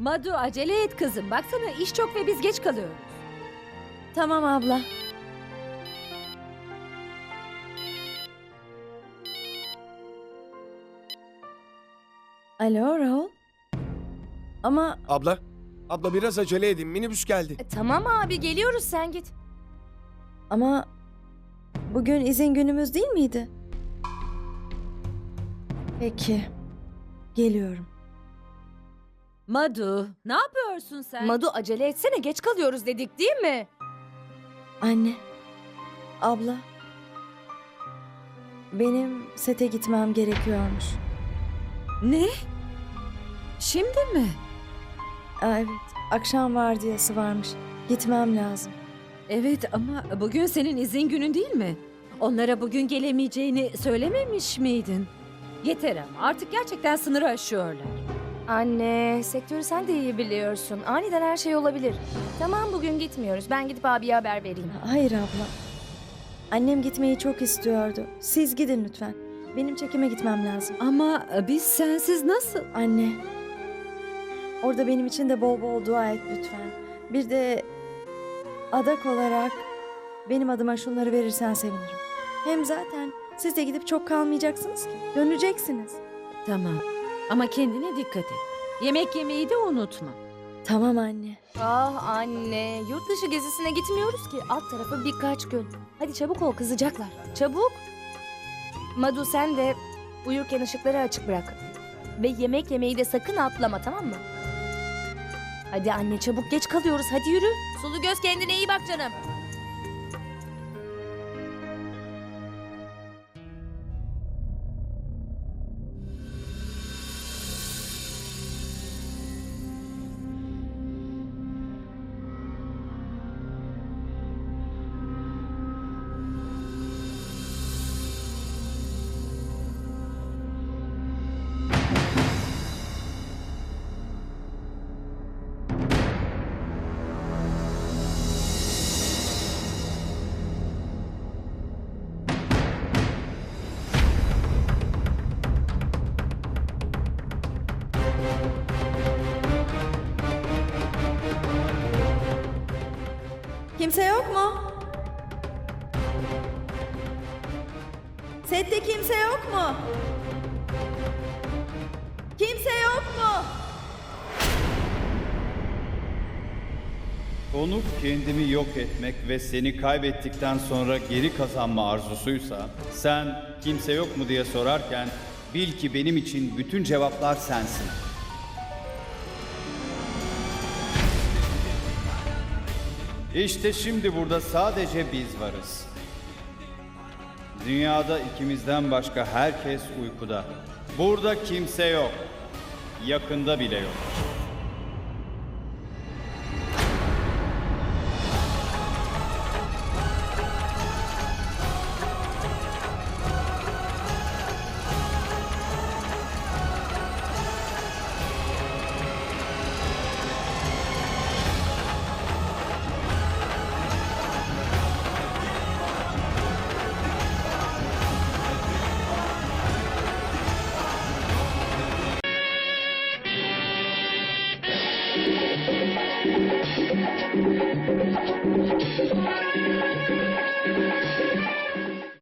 Madu acele et kızım. Baksana iş çok ve biz geç kalıyoruz. Tamam abla. Alo Rahul. Ama Abla, abla biraz acele edin. Minibüs geldi. E, tamam abi geliyoruz sen git. ama bugün izin günümüz değil miydi? Peki. Geliyorum. Madu ne yapıyorsun sen? Madu acele etsene geç kalıyoruz dedik değil mi? Anne. Abla. Benim sete gitmem gerekiyormuş. Ne? Şimdi mi? Aa, evet. Akşam vardiyası varmış. Gitmem lazım. Evet ama bugün senin izin günün değil mi? Onlara bugün gelemeyeceğini söylememiş miydin? Yeter ama artık gerçekten sınırı aşıyorlar. Anne sektörü sen de iyi biliyorsun. Aniden her şey olabilir. Tamam bugün gitmiyoruz. Ben gidip abiye haber vereyim. Hayır abla. Annem gitmeyi çok istiyordu. Siz gidin lütfen. Benim çekime gitmem lazım. Ama biz sensiz nasıl? Anne. Orada benim için de bol bol dua et lütfen. Bir de adak olarak benim adıma şunları verirsen sevinirim. Hem zaten siz de gidip çok kalmayacaksınız ki. Döneceksiniz. Tamam ama kendine dikkat et. Yemek yemeyi de unutma. Tamam anne. Ah anne yurt dışı gezisine gitmiyoruz ki. Alt tarafı birkaç gün. Hadi çabuk ol kızacaklar. Çabuk. Madu sen de uyurken ışıkları açık bırak. Ve yemek yemeyi de sakın atlama tamam mı? Hadi anne çabuk geç kalıyoruz hadi yürü. Sulu göz kendine iyi bak canım. Kimse yok mu? Sette kimse yok mu? Konu kendimi yok etmek ve seni kaybettikten sonra geri kazanma arzusuysa, sen kimse yok mu diye sorarken bil ki benim için bütün cevaplar sensin. İşte şimdi burada sadece biz varız. Dünyada ikimizden başka herkes uykuda. Burada kimse yok. Yakında bile yok. すごい!